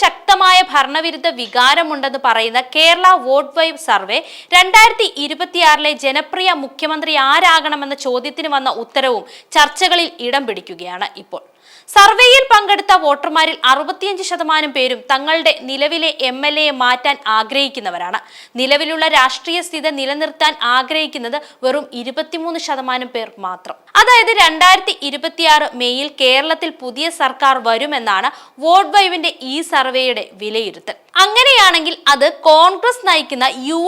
ശക്തമായ ഭരണവിരുദ്ധ വികാരമുണ്ടെന്ന് പറയുന്ന കേരള വോട്ട് വൈബ് സർവേ രണ്ടായിരത്തി ഇരുപത്തിയാറിലെ ജനപ്രിയ മുഖ്യമന്ത്രി ആരാകണമെന്ന ചോദ്യത്തിന് വന്ന ഉത്തരവും ചർച്ചകളിൽ ഇടം പിടിക്കുകയാണ് ഇപ്പോൾ. സർവേയിൽ പങ്കെടുത്ത വോട്ടർമാരിൽ അറുപത്തിയഞ്ച് ശതമാനം പേരും തങ്ങളുടെ നിലവിലെ എം എൽ എയെ മാറ്റാൻ ആഗ്രഹിക്കുന്നവരാണ്. നിലവിലുള്ള രാഷ്ട്രീയ സ്ഥിതി നിലനിർത്താൻ ആഗ്രഹിക്കുന്നത് വെറും ഇരുപത്തിമൂന്ന് ശതമാനം പേർ മാത്രം. അതായത് രണ്ടായിരത്തി ഇരുപത്തിയാറ് മെയ്യിൽ കേരളത്തിൽ പുതിയ സർക്കാർ വരുമെന്നാണ് വോട്ട് വൈവിന്റെ ഈ സർവേയുടെ വിലയിരുത്തൽ. അങ്ങനെയാണെങ്കിൽ അത് കോൺഗ്രസ് നയിക്കുന്ന യു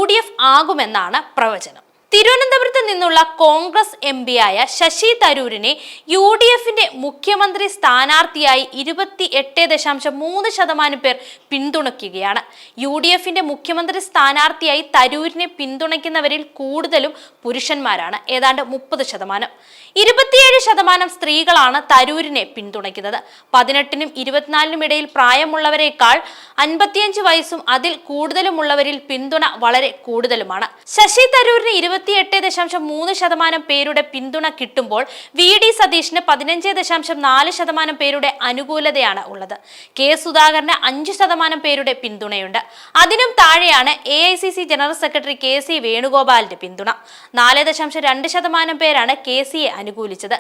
ആകുമെന്നാണ് പ്രവചനം. തിരുവനന്തപുരത്ത് നിന്നുള്ള കോൺഗ്രസ് എം പിയായ ശശി തരൂരിനെ യു ഡി എഫിന്റെ മുഖ്യമന്ത്രി സ്ഥാനാർത്ഥിയായി ഇരുപത്തി എട്ട് ദശാംശം മൂന്ന് ശതമാനം പേർ പിന്തുണയ്ക്കുകയാണ്. യു ഡി എഫിന്റെ മുഖ്യമന്ത്രി സ്ഥാനാർത്ഥിയായി തരൂരിനെ പിന്തുണയ്ക്കുന്നവരിൽ കൂടുതലും പുരുഷന്മാരാണ്. ഏതാണ്ട് മുപ്പത് ശതമാനം. ഇരുപത്തിയേഴ് ശതമാനം സ്ത്രീകളാണ് തരൂരിനെ പിന്തുണയ്ക്കുന്നത്. പതിനെട്ടിനും ഇരുപത്തിനാലിനും ഇടയിൽ പ്രായമുള്ളവരെക്കാൾ അൻപത്തിയഞ്ച് വയസ്സും അതിൽ കൂടുതലുമുള്ളവരിൽ പിന്തുണ വളരെ കൂടുതലുമാണ്. ശശി തരൂരിന് ഇരുപത്തിയെട്ട് ദശാംശം മൂന്ന് ശതമാനം പേരുടെ പിന്തുണ കിട്ടുമ്പോൾ വി ഡി സതീഷിന് പതിനഞ്ച് ദശാംശം നാല് ശതമാനം പേരുടെ അനുകൂലതയാണ് ഉള്ളത്. കെ സുധാകരന് അഞ്ച് ശതമാനം പേരുടെ പിന്തുണയുണ്ട്. അതിനും താഴെയാണ് A I C C general secretary K C വേണുഗോപാലിന്റെ പിന്തുണ. നാല് ദശാംശം രണ്ട് ശതമാനം പേരാണ് കെ സിയെ അനുകൂലിച്ചത്.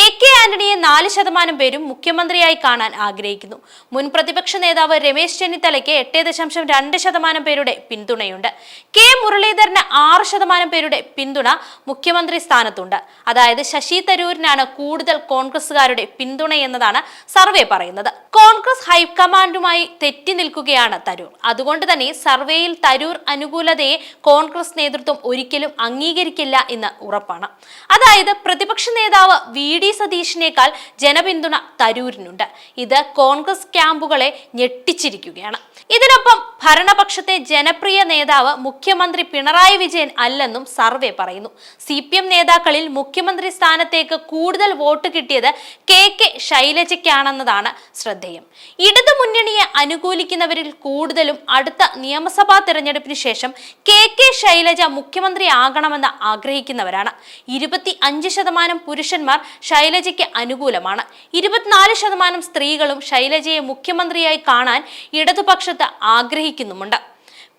എ കെ ആന്റണിയെ നാല് ശതമാനം പേരും മുഖ്യമന്ത്രിയായി കാണാൻ ആഗ്രഹിക്കുന്നു. മുൻ പ്രതിപക്ഷ നേതാവ് രമേശ് ചെന്നിത്തലയ്ക്ക് എട്ട് ദശാംശം രണ്ട് ശതമാനം പേരുടെ പിന്തുണയുണ്ട്. കെ മുരളീധരന് ആറ് ശതമാനം പേരുടെ പിന്തുണ മുഖ്യമന്ത്രി സ്ഥാനത്തുണ്ട്. അതായത് ശശി തരൂരിനാണ് കൂടുതൽ കോൺഗ്രസുകാരുടെ പിന്തുണ എന്നതാണ് സർവേ പറയുന്നത്. കോൺഗ്രസ് ഹൈക്കമാൻഡുമായി തെറ്റി നിൽക്കുകയാണ് തരൂർ. അതുകൊണ്ട് തന്നെ സർവേയിൽ തരൂർ അനുകൂലതയെ കോൺഗ്രസ് നേതൃത്വം ഒരിക്കലും അംഗീകരിക്കില്ല എന്ന് ഉറപ്പാണ്. അതായത് പ്രതിപക്ഷ നേതാവ് വി ഡി സതീഷിനേക്കാൾ ജനപിന്തുണ തരൂരിനുണ്ട്. ഇത് കോൺഗ്രസ് ക്യാമ്പുകളെ ഞെട്ടിച്ചിരിക്കുകയാണ്. ഇതിനൊപ്പം ഭരണപക്ഷത്തെ ജനപ്രിയ നേതാവ് മുഖ്യമന്ത്രി പിണറായി വിജയൻ അല്ലെന്നും സർവേ പറയുന്നു. സി പി എം നേതാക്കളിൽ മുഖ്യമന്ത്രി സ്ഥാനത്തേക്ക് കൂടുതൽ വോട്ട് കിട്ടിയത് കെ കെ ശൈലജയ്ക്കാണെന്നതാണ് ശ്രദ്ധേയം. ഇടതു മുന്നണിയെ അനുകൂലിക്കുന്നവരിൽ കൂടുതലും അടുത്ത നിയമസഭാ തെരഞ്ഞെടുപ്പിന് ശേഷം കെ കെ ശൈലജ മുഖ്യമന്ത്രി ആകണമെന്ന് ആഗ്രഹിക്കുന്നവരാണ്. ഇരുപത്തി അഞ്ച് ശതമാനം പുരുഷന്മാർ ശൈലജയ്ക്ക് അനുകൂലമാണ്. ഇരുപത്തിനാല് ശതമാനം സ്ത്രീകളും ശൈലജയെ മുഖ്യമന്ത്രിയായി കാണാൻ ഇടതുപക്ഷത്ത് ആഗ്രഹിക്കുന്നുമുണ്ട്.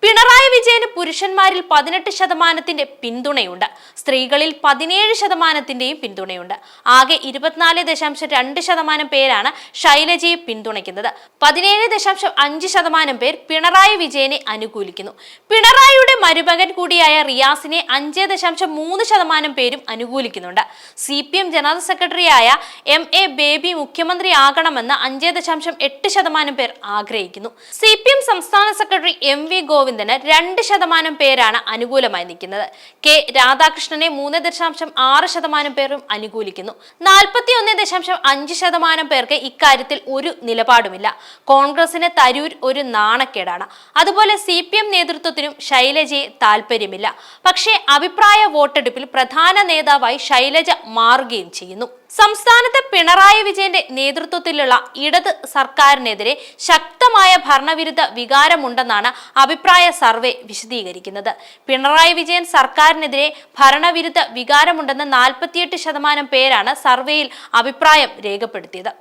പിണറായി വിജയന് പുരുഷന്മാരിൽ പതിനെട്ട് ശതമാനത്തിന്റെ പിന്തുണയുണ്ട്. സ്ത്രീകളിൽ പതിനേഴ് ശതമാനത്തിന്റെയും പിന്തുണയുണ്ട്. ആകെ ഇരുപത്തിനാല് ദശാംശം രണ്ട് ശതമാനം പേരാണ് ശൈലജയെ പിന്തുണയ്ക്കുന്നത്. പതിനേഴ് ദശാംശം അഞ്ച് ശതമാനം പേർ പിണറായി വിജയനെ അനുകൂലിക്കുന്നു. പിണറായിയുടെ മരുമകൻ കൂടിയായ റിയാസിനെ അഞ്ച് ദശാംശം മൂന്ന് ശതമാനം പേരും അനുകൂലിക്കുന്നുണ്ട്. സി പി എം ജനറൽ സെക്രട്ടറിയായ എം എ ബേബി മുഖ്യമന്ത്രി ആകണമെന്ന് അഞ്ച് ദശാംശം എട്ട് ശതമാനം പേർ ആഗ്രഹിക്കുന്നു. സി പി എം സംസ്ഥാന സെക്രട്ടറി എം വി ഗോവിന്ദന് രണ്ട് ശതമാനം പേരാണ് അനുകൂലമായി നിൽക്കുന്നത്. കെ രാധാകൃഷ്ണനെ മൂന്ന് ദശാംശം ആറ് ശതമാനം പേരും അനുകൂലിക്കുന്നു. നാൽപ്പത്തി ഒന്ന് ദശാംശം അഞ്ച് ശതമാനം പേർക്ക് ഇക്കാര്യത്തിൽ ഒരു നിലപാടുമില്ല. കോൺഗ്രസിന് തരൂർ ഒരു നാണക്കേടാണ്. അതുപോലെ സി പി എം നേതൃത്വത്തിനും ശൈലജയെ താല്പര്യമില്ല പക്ഷേ അഭിപ്രായ വോട്ടെടുപ്പിൽ പ്രധാന നേതാവായി ശൈലജ മാറുകയും ചെയ്യുന്നു. സംസ്ഥാനത്ത് പിണറായി വിജയന്റെ നേതൃത്വത്തിലുള്ള ഇടത് സർക്കാരിനെതിരെ ശക്തമായ ഭരണവിരുദ്ധ വികാരമുണ്ടെന്നാണ് അഭിപ്രായ സർവേ വിശദീകരിക്കുന്നത്. പിണറായി വിജയൻ സർക്കാരിനെതിരെ ഭരണവിരുദ്ധ വികാരമുണ്ടെന്ന് നാൽപ്പത്തിയെട്ട് ശതമാനം പേരാണ് സർവേയിൽ അഭിപ്രായം രേഖപ്പെടുത്തിയത്.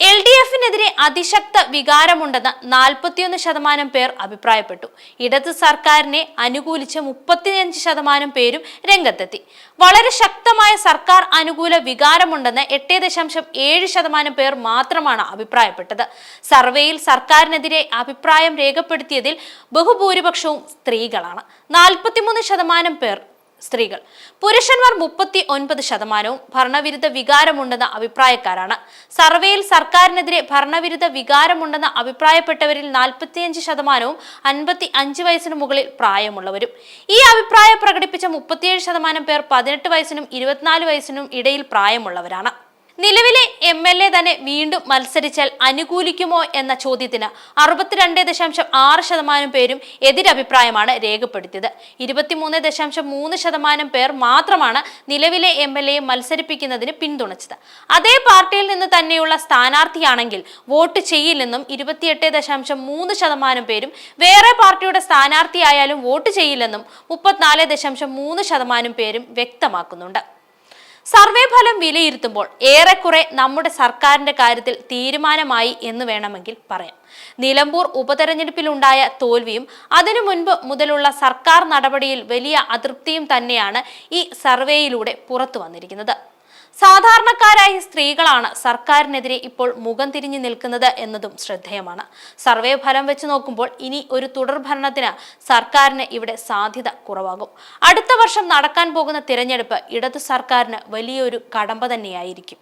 എൽ ഡി എഫിനെതിരെ അതിശക്ത വികാരമുണ്ടെന്ന് നാൽപ്പത്തിയൊന്ന് ശതമാനം പേർ അഭിപ്രായപ്പെട്ടു. ഇടത് സർക്കാരിനെ അനുകൂലിച്ച് മുപ്പത്തിയഞ്ച് ശതമാനം പേരും രംഗത്തെത്തി. വളരെ ശക്തമായ സർക്കാർ അനുകൂല വികാരമുണ്ടെന്ന് എട്ട് ദശാംശം ഏഴ് ശതമാനം പേർ മാത്രമാണ് അഭിപ്രായപ്പെട്ടത്. സർവേയിൽ സർക്കാരിനെതിരെ അഭിപ്രായം രേഖപ്പെടുത്തിയതിൽ ബഹുഭൂരിപക്ഷവും സ്ത്രീകളാണ്. നാൽപ്പത്തിമൂന്ന് ശതമാനം പേർ സ്ത്രീകൾ. പുരുഷന്മാർ മുപ്പത്തി ഒൻപത് ശതമാനവും ഭരണവിരുദ്ധ വികാരമുണ്ടെന്ന അഭിപ്രായക്കാരാണ്. സർവേയിൽ സർക്കാരിനെതിരെ ഭരണവിരുദ്ധ വികാരമുണ്ടെന്ന് അഭിപ്രായപ്പെട്ടവരിൽ നാൽപ്പത്തിയഞ്ച് ശതമാനവും അൻപത്തി അഞ്ച് വയസ്സിന് മുകളിൽ പ്രായമുള്ളവരും. ഈ അഭിപ്രായം പ്രകടിപ്പിച്ച മുപ്പത്തിയേഴ് ശതമാനം പേർ പതിനെട്ട് വയസ്സിനും ഇരുപത്തിനാല് വയസ്സിനും ഇടയിൽ പ്രായമുള്ളവരാണ്. നിലവിലെ എം എൽ എ തന്നെ വീണ്ടും മത്സരിച്ചാൽ അനുകൂലിക്കുമോ എന്ന ചോദ്യത്തിന് അറുപത്തിരണ്ട് ദശാംശം ആറ് ശതമാനം പേരും എതിരഭിപ്രായമാണ് രേഖപ്പെടുത്തിയത്. ഇരുപത്തിമൂന്ന് ദശാംശം മൂന്ന് ശതമാനം പേർ മാത്രമാണ് നിലവിലെ എം എൽ എയെ മത്സരിപ്പിക്കുന്നതിന് പിന്തുണച്ചത്. അതേ പാർട്ടിയിൽ നിന്ന് തന്നെയുള്ള സ്ഥാനാർത്ഥിയാണെങ്കിൽ വോട്ട് ചെയ്യില്ലെന്നും ഇരുപത്തിയെട്ട് ദശാംശം മൂന്ന് ശതമാനം പേരും വേറെ പാർട്ടിയുടെ സ്ഥാനാർത്ഥിയായാലും വോട്ട് ചെയ്യില്ലെന്നും മുപ്പത്തിനാല് ദശാംശം മൂന്ന് ശതമാനം പേരും വ്യക്തമാക്കുന്നുണ്ട്. സർവേ ഫലം വിലയിരുത്തുമ്പോൾ ഏറെക്കുറെ നമ്മുടെ സർക്കാരിന്റെ കാര്യത്തിൽ തീരുമാനമായി എന്ന് വേണമെങ്കിൽ പറയാം. നിലമ്പൂർ ഉപതെരഞ്ഞെടുപ്പിലുണ്ടായ തോൽവിയും അതിനു മുൻപ് മുതലുള്ള സർക്കാർ നടപടിയിൽ വലിയ അതൃപ്തിയും തന്നെയാണ് ഈ സർവേയിലൂടെ പുറത്തു വന്നിരിക്കുന്നത്. സാധാരണക്കാരായ സ്ത്രീകളാണ് സർക്കാരിനെതിരെ ഇപ്പോൾ മുഖം തിരിഞ്ഞു നിൽക്കുന്നത് എന്നതും ശ്രദ്ധേയമാണ്. സർവേ ഫലം വെച്ച് നോക്കുമ്പോൾ ഇനി ഒരു തുടർ ഭരണത്തിന് സർക്കാരിന് ഇവിടെ സാധ്യത കുറവാകും. അടുത്ത വർഷം നടക്കാൻ പോകുന്ന തിരഞ്ഞെടുപ്പ് ഇടതു സർക്കാരിന് വലിയൊരു കടമ്പ തന്നെയായിരിക്കും.